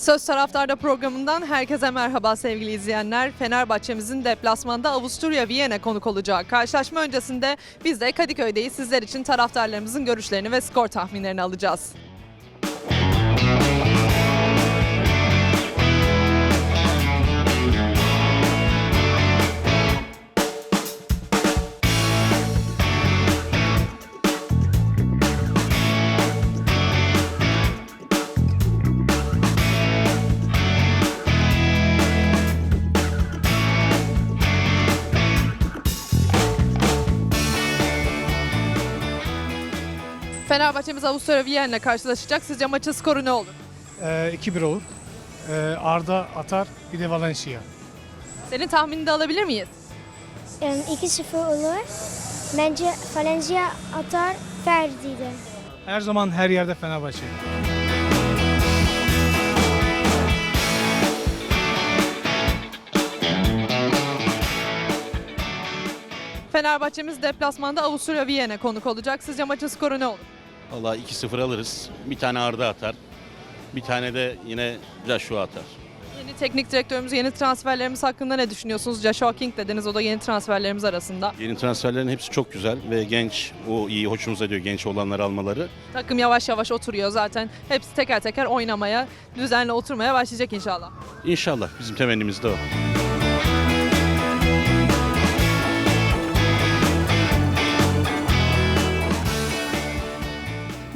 Söz Taraftar'da programından herkese merhaba sevgili izleyenler. Fenerbahçe'mizin deplasmanda Avusturya Viyana konuk olacağı karşılaşma öncesinde biz de Kadıköy'deyiz. Sizler için taraftarlarımızın görüşlerini ve skor tahminlerini alacağız. Fenerbahçe'miz Avusturya Viyana karşılaşacak. Sizce maçın skoru ne olur? Ee, 2-1 olur. Ee, Arda atar bir de Valencia. Senin tahminini de alabilir miyiz? Em, 2-0 olur. Bence Valencia atar Ferdi'den. Her zaman her yerde Fenerbahçe. Fenerbahçe'miz deplasmanda Avusturya Viyana konuk olacak. Sizce maçın skoru ne olur? Valla 2-0 alırız. Bir tane Arda atar. Bir tane de yine Joshua atar. Yeni teknik direktörümüz, yeni transferlerimiz hakkında ne düşünüyorsunuz? Joshua King dediniz, o da yeni transferlerimiz arasında. Yeni transferlerin hepsi çok güzel ve genç. O iyi, hoşumuza gidiyor genç olanları almaları. Takım yavaş yavaş oturuyor zaten. Hepsi teker teker oynamaya, düzenli oturmaya başlayacak inşallah. İnşallah bizim temennimiz de o.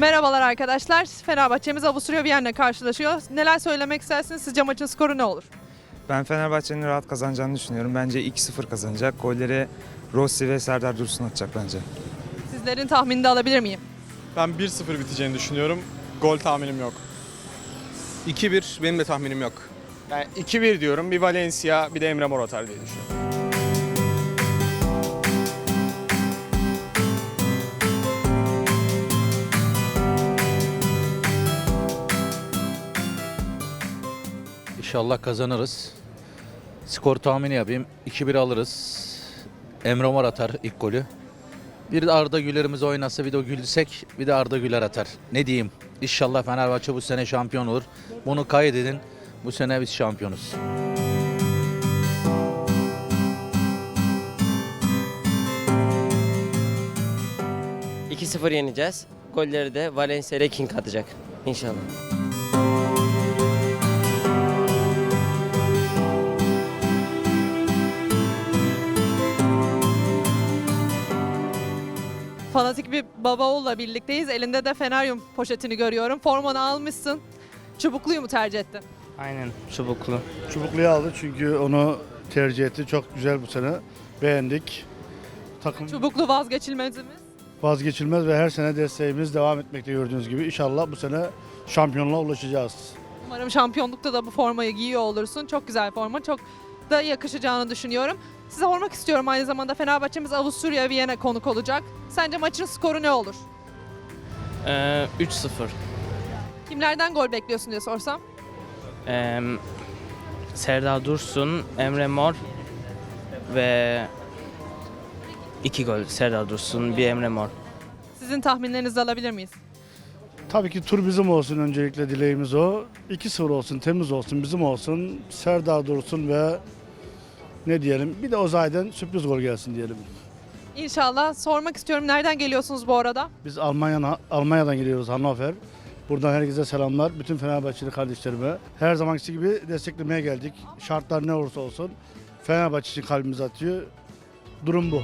Merhabalar arkadaşlar. Fenerbahçe'miz Avusturya Viyana karşılaşıyor. Neler söylemek istersiniz? Sizce maçın skoru ne olur? Ben Fenerbahçe'nin rahat kazanacağını düşünüyorum. Bence 2-0 kazanacak. Golleri Rossi ve Serdar Dursun atacak bence. Sizlerin tahminini de alabilir miyim? Ben 1-0 biteceğini düşünüyorum. Gol tahminim yok. 2-1 benim de tahminim yok. Yani 2-1 diyorum. Bir Valencia, bir de Emre Mor atar diye düşünüyorum. İnşallah kazanırız. Skor tahmini yapayım. 2-1 alırız. Emre Mor atar ilk golü. Bir de Arda Güler'imiz oynasa bir de o gülsek bir de Arda Güler atar. Ne diyeyim? İnşallah Fenerbahçe bu sene şampiyon olur. Bunu kaydedin. Bu sene biz şampiyonuz. Hı. 2-0 yeneceğiz. Golleri de Valencia ile King atacak. İnşallah. Baba oğulla birlikteyiz. Elinde de Feneryum poşetini görüyorum. Formanı almışsın. Çubukluyu mu tercih ettin? Aynen çubuklu. Çubuklu'yu aldı çünkü onu tercih etti. Çok güzel bu sene. Beğendik. Takım Çubuklu vazgeçilmezimiz. vazgeçilmez ve her sene desteğimiz devam etmekte gördüğünüz gibi. İnşallah bu sene şampiyonluğa ulaşacağız. Umarım şampiyonlukta da bu formayı giyiyor olursun. Çok güzel forma. Çok da yakışacağını düşünüyorum. Size sormak istiyorum aynı zamanda Fenerbahçe'miz Avusturya Viyana konuk olacak. Sence maçın skoru ne olur? Ee, 3-0. Kimlerden gol bekliyorsun diye sorsam. Ee, Serdar Dursun, Emre Mor ve 2 gol Serdar Dursun, bir Emre Mor. Sizin tahminlerinizi alabilir miyiz? Tabii ki tur bizim olsun öncelikle dileğimiz o. 2-0 olsun, temiz olsun, bizim olsun. Serdar Dursun ve ne diyelim bir de Ozay'dan sürpriz gol gelsin diyelim. İnşallah. Sormak istiyorum nereden geliyorsunuz bu arada? Biz Almanya, Almanya'dan geliyoruz Hannover. Buradan herkese selamlar. Bütün Fenerbahçeli kardeşlerime. Her zamanki gibi desteklemeye geldik. Şartlar ne olursa olsun. Fenerbahçe için kalbimiz atıyor. Durum bu.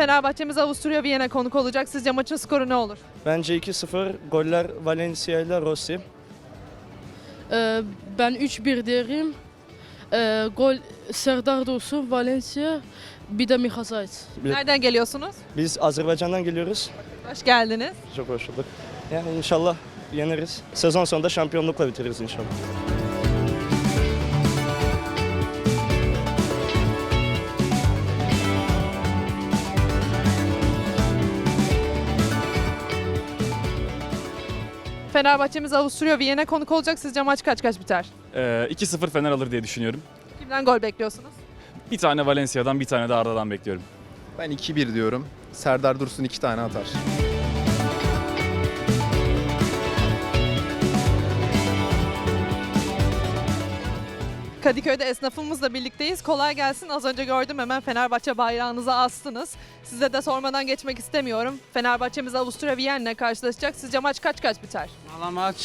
Fenerbahçe'miz Avusturya Viyana konuk olacak. Sizce maçın skoru ne olur? Bence 2-0. Goller Valencia ile Rossi. Ee, ben 3-1 derim. Ee, gol Serdar Dursun, Valencia, bir de Miha Zayt. Nereden geliyorsunuz? Biz Azerbaycan'dan geliyoruz. Hoş geldiniz. Çok hoş bulduk. Yani inşallah yeneriz. Sezon sonunda şampiyonlukla bitiririz inşallah. Fenerbahçe'miz Avusturya Viyana konuk olacak. Sizce maç kaç kaç biter? Ee, 2-0 Fener alır diye düşünüyorum. Kimden gol bekliyorsunuz? Bir tane Valencia'dan bir tane de Arda'dan bekliyorum. Ben 2-1 diyorum. Serdar Dursun 2 tane atar. Kadıköy'de esnafımızla birlikteyiz. Kolay gelsin. Az önce gördüm hemen Fenerbahçe bayrağınızı astınız. Size de sormadan geçmek istemiyorum. Fenerbahçe'miz Avusturya Viyen'le karşılaşacak. Sizce maç kaç kaç biter? Valla maç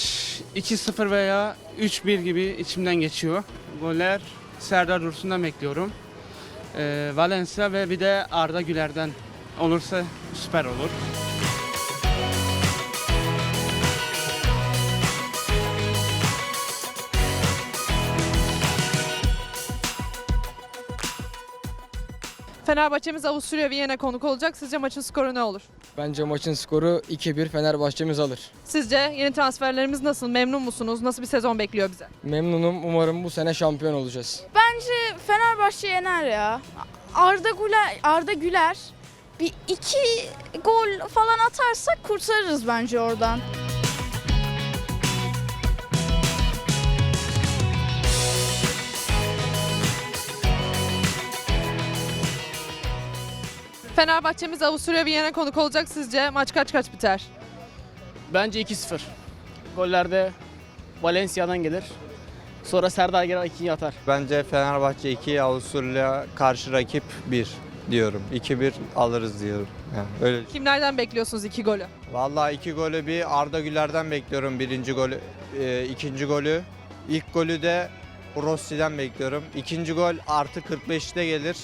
2-0 veya 3-1 gibi içimden geçiyor. Goller Serdar Dursun'dan bekliyorum. Ee, Valencia ve bir de Arda Güler'den olursa süper olur. Fenerbahçe'miz Avusturya Viyen'e konuk olacak. Sizce maçın skoru ne olur? Bence maçın skoru 2-1 Fenerbahçe'miz alır. Sizce yeni transferlerimiz nasıl? Memnun musunuz? Nasıl bir sezon bekliyor bize? Memnunum. Umarım bu sene şampiyon olacağız. Bence Fenerbahçe yener ya. Arda Güler, Arda Güler bir iki gol falan atarsak kurtarırız bence oradan. Fenerbahçe'miz Avusturya Viyen'e konuk olacak. Sizce maç kaç kaç biter? Bence 2-0. Gollerde Valencia'dan gelir. Sonra Serdar Güler 2'yi atar. Bence Fenerbahçe 2, Avusturya karşı rakip 1 diyorum. 2-1 alırız diyorum. Yani öyle. Kimlerden bekliyorsunuz iki golü? Vallahi iki golü bir Arda Güler'den bekliyorum birinci golü, e, ikinci golü. İlk golü de Rossi'den bekliyorum. İkinci gol artı 45'te gelir.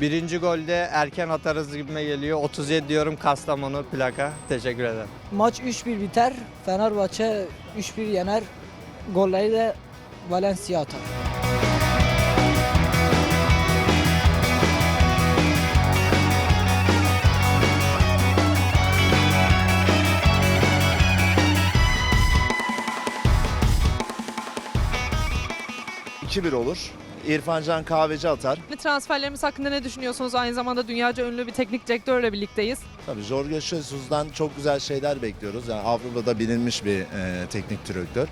Birinci golde erken atarız gibime geliyor. 37 diyorum Kastamonu plaka. Teşekkür ederim. Maç 3-1 biter. Fenerbahçe 3-1 yener. Golleri de Valencia atar. olur. İrfan Can Kahveci atar. Transferlerimiz hakkında ne düşünüyorsunuz? Aynı zamanda dünyaca ünlü bir teknik direktörle birlikteyiz. Tabii Jorge Jesus'dan çok güzel şeyler bekliyoruz. Yani Avrupa'da bilinmiş bir e, teknik direktör.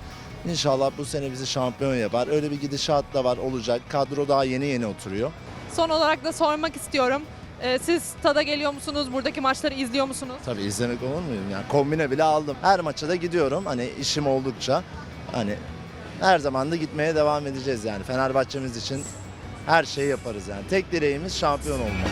İnşallah bu sene bizi şampiyon yapar. Öyle bir gidişat da var olacak. Kadro daha yeni yeni oturuyor. Son olarak da sormak istiyorum. Ee, siz tada geliyor musunuz? Buradaki maçları izliyor musunuz? Tabii izlemek olur muyum? Yani kombine bile aldım. Her maça da gidiyorum. Hani işim oldukça. Hani her zaman da gitmeye devam edeceğiz yani. Fenerbahçemiz için her şeyi yaparız yani. Tek dileğimiz şampiyon olmak.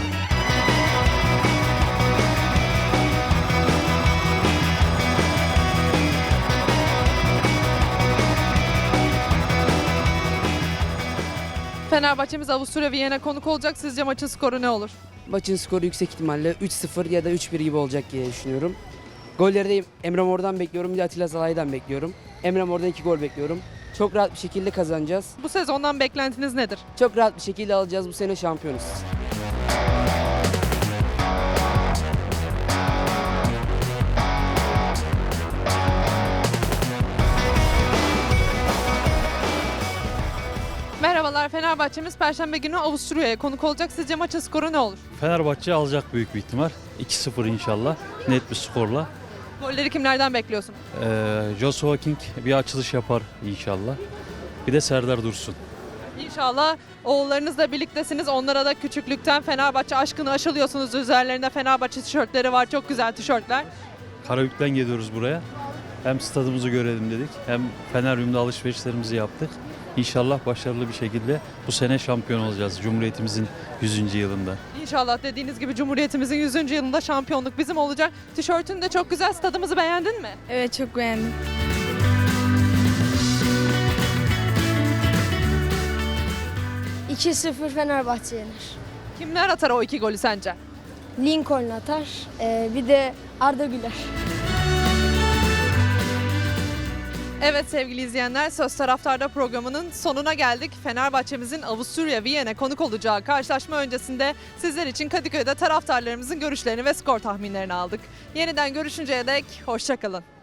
Fenerbahçe'miz Avusturya Viyen'e konuk olacak. Sizce maçın skoru ne olur? Maçın skoru yüksek ihtimalle 3-0 ya da 3-1 gibi olacak diye düşünüyorum. Golleri de Emre Mor'dan bekliyorum. Bir de Atilla Zalay'dan bekliyorum. Emre Mor'dan 2 gol bekliyorum. Çok rahat bir şekilde kazanacağız. Bu sezondan beklentiniz nedir? Çok rahat bir şekilde alacağız. Bu sene şampiyonuz. Merhabalar Fenerbahçe'miz Perşembe günü Avusturya'ya konuk olacak. Sizce maçın skoru ne olur? Fenerbahçe alacak büyük bir ihtimal. 2-0 inşallah. Net bir skorla. Golleri kimlerden bekliyorsunuz? Ee, Joshua King bir açılış yapar inşallah. Bir de Serdar Dursun. İnşallah oğullarınızla birliktesiniz. Onlara da küçüklükten Fenerbahçe aşkını aşılıyorsunuz. Üzerlerinde Fenerbahçe tişörtleri var. Çok güzel tişörtler. Karabük'ten geliyoruz buraya. Hem stadımızı görelim dedik hem Feneryum'da alışverişlerimizi yaptık. İnşallah başarılı bir şekilde bu sene şampiyon olacağız Cumhuriyetimizin 100. yılında. İnşallah dediğiniz gibi Cumhuriyetimizin 100. yılında şampiyonluk bizim olacak. Tişörtün de çok güzel. Stadımızı beğendin mi? Evet çok beğendim. İki 0 Fenerbahçe yener. Kimler atar o iki golü sence? Lincoln atar. Ee, bir de Arda Güler. Evet sevgili izleyenler Söz Taraftar'da programının sonuna geldik. Fenerbahçe'mizin Avusturya Viyen'e konuk olacağı karşılaşma öncesinde sizler için Kadıköy'de taraftarlarımızın görüşlerini ve skor tahminlerini aldık. Yeniden görüşünceye dek hoşçakalın.